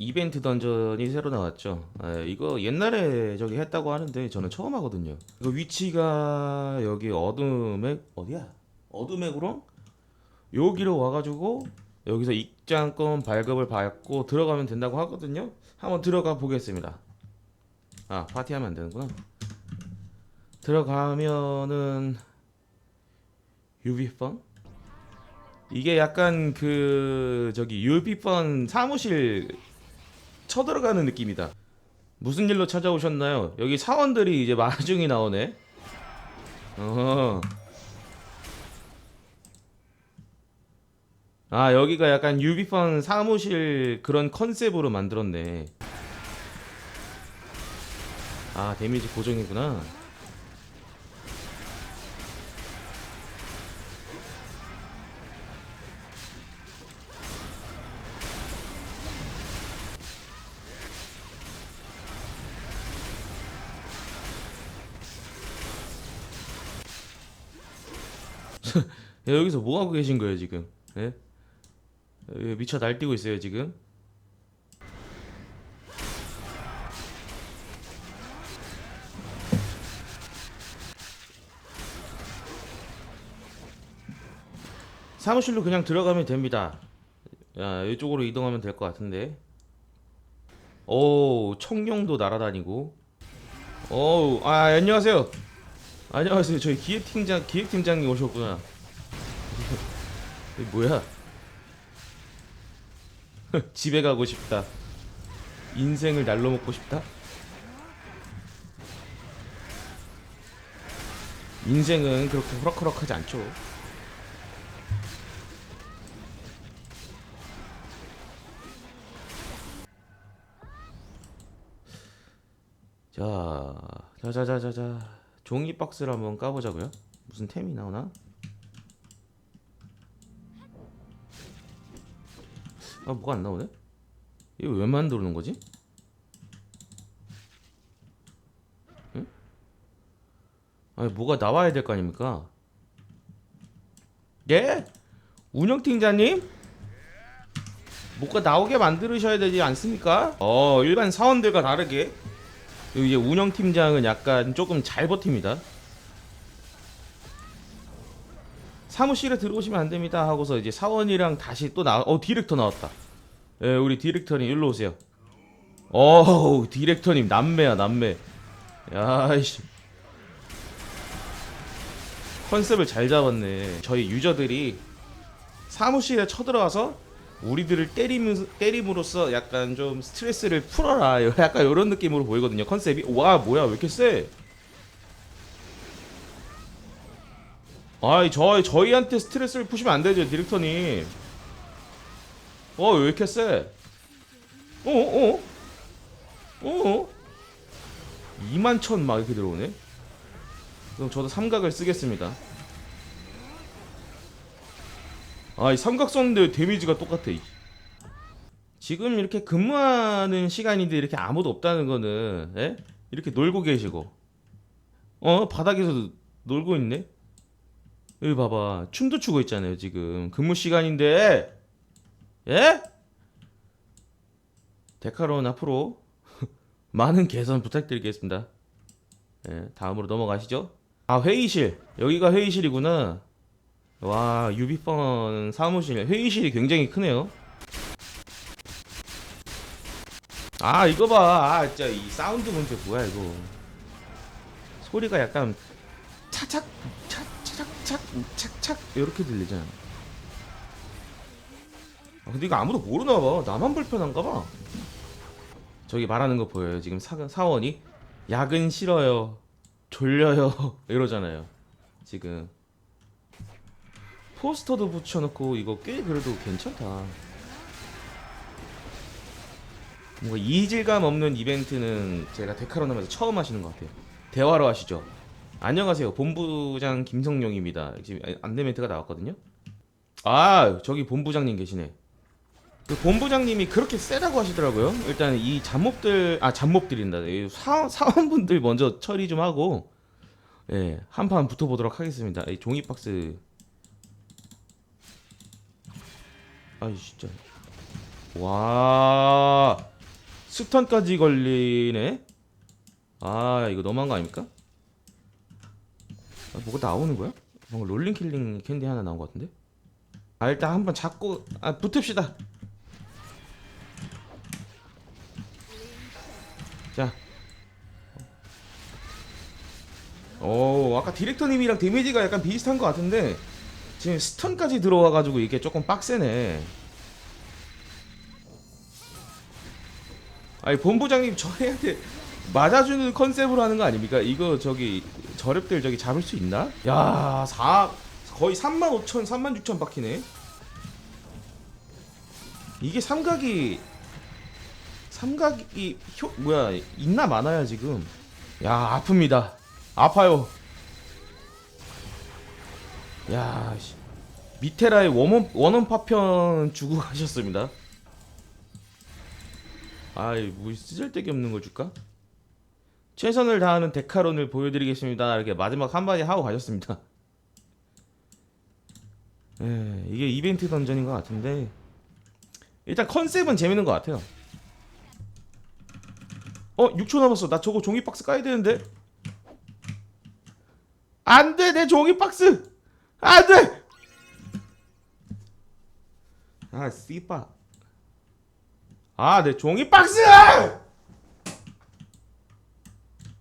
이벤트 던전이 새로 나왔죠. 예, 이거 옛날에 저기 했다고 하는데 저는 처음 하거든요. 이거 위치가 여기 어둠의 어디야? 어둠의 구렁? 여기로 와가지고 여기서 입장권 발급을 받고 들어가면 된다고 하거든요. 한번 들어가 보겠습니다. 아 파티하면 안 되는구나. 들어가면은 유비펀? 이게 약간 그 저기 유비펀 사무실 쳐들어가는 느낌이다. 무슨 일로 찾아오셨나요? 여기 사원들이 이제 마중이 나오네. 어허. 아 여기가 약간 유비펀 사무실 그런 컨셉으로 만들었네. 아 데미지 고정이구나. 야, 여기서 뭐 하고 계신 거예요 지금? 예? 예, 미쳐 날뛰고 있어요 지금. 사무실로 그냥 들어가면 됩니다. 야, 이쪽으로 이동하면 될 것 같은데. 오, 청룡도 날아다니고. 오, 아, 안녕하세요. 안녕하세요. 저희 기획팀장, 기획팀장님 오셨구나. 뭐야? 집에 가고 싶다. 인생을 날로 먹고 싶다? 인생은 그렇게 호락호락하지 않죠. 자, 자자자자자 종이 박스를 한번 까보자고요. 무슨 템이 나오나? 아 뭐가 안 나오네? 이거 왜 만드는 거지? 응? 아니 뭐가 나와야 될 거 아닙니까? 예? 운영팀장님? 뭐가 나오게 만들으셔야 되지 않습니까? 어 일반 사원들과 다르게 이제 운영팀장은 약간 조금 잘 버팁니다. 사무실에 들어오시면 안 됩니다 하고서 이제 사원이랑 다시 또 나, 어 디렉터 나왔다. 예, 우리 디렉터님 일로 오세요. 어, 디렉터님 남매야 남매. 야이씨. 컨셉을 잘 잡았네. 저희 유저들이 사무실에 쳐들어와서 우리들을 때리면 때림으로써 약간 좀 스트레스를 풀어라. 약간 이런 느낌으로 보이거든요. 컨셉이. 와, 뭐야, 왜 이렇게 세? 아이, 저 저희한테 스트레스를 푸시면 안 되죠, 디렉터님. 어, 왜 이렇게 세? 어, 어, 어, 2만 천 막 이렇게 들어오네. 그럼 저도 삼각을 쓰겠습니다. 아, 이 삼각 썼는데 데미지가 똑같아. 이. 지금 이렇게 근무하는 시간인데 이렇게 아무도 없다는 거는, 예? 이렇게 놀고 계시고, 어, 바닥에서 놀고 있네? 여기 봐봐. 춤도 추고 있잖아요, 지금. 근무 시간인데, 예? 데카론 앞으로 많은 개선 부탁드리겠습니다. 예, 다음으로 넘어가시죠. 아, 회의실. 여기가 회의실이구나. 와, 유비펀 사무실. 회의실이 굉장히 크네요. 아, 이거 봐. 아, 진짜 이 사운드 문제 뭐야, 이거. 소리가 약간 차착, 차, 차착착, 착착 이렇게 들리잖아. 아, 근데 이거 아무도 모르나 봐. 나만 불편한가 봐. 저기 말하는 거 보여요. 지금 사, 사원이 야근 싫어요. 졸려요. 이러잖아요. 지금 포스터도 붙여놓고 이거 꽤 그래도 괜찮다. 뭔가 이질감 없는 이벤트는 제가 데카론 하면서 처음 하시는 것 같아요. 대화로 하시죠. 안녕하세요. 본부장 김성용입니다. 지금 안내멘트가 나왔거든요. 아, 저기 본부장님 계시네. 그 본부장님이 그렇게 세다고 하시더라고요. 일단 이 잡몹들 아 사, 사원분들 먼저 처리 좀 하고 예, 한판 붙어보도록 하겠습니다. 이 종이 박스 아이 진짜 와 스턴까지 걸리네. 아 이거 너무한 거 아닙니까? 아, 뭐가 나오는 거야? 뭔가 롤링 킬링 캔디 하나 나온 것 같은데? 아 일단 한번 잡고 아 붙읍시다. 자. 오 아까 디렉터님이랑 데미지가 약간 비슷한 것 같은데 지금 스턴까지 들어와가지고 이게 조금 빡세네. 아니 본부장님 저희한테 맞아주는 컨셉으로 하는 거 아닙니까? 이거 저기 저랩들 저기 잡을 수 있나? 야, 4 거의 3만 5천, 3만 6천 박히네. 이게 삼각이 삼각이 효 뭐야 있나 많아야 지금. 야 아픕니다. 아파요. 야 씨. 미테라의 원원 원원 파편 주고 가셨습니다. 아이 뭐 쓰잘데기 없는 걸 줄까? 최선을 다하는 데카론을 보여드리겠습니다. 이렇게 마지막 한마디 하고 가셨습니다. 예, 이게 이벤트 던전인 것 같은데 일단 컨셉은 재밌는 것 같아요. 어, 6초 남았어. 나 저거 종이 박스 까야 되는데. 안 돼, 내 종이 박스. 안 돼. 아, 씨바. 아, 내 종이 박스!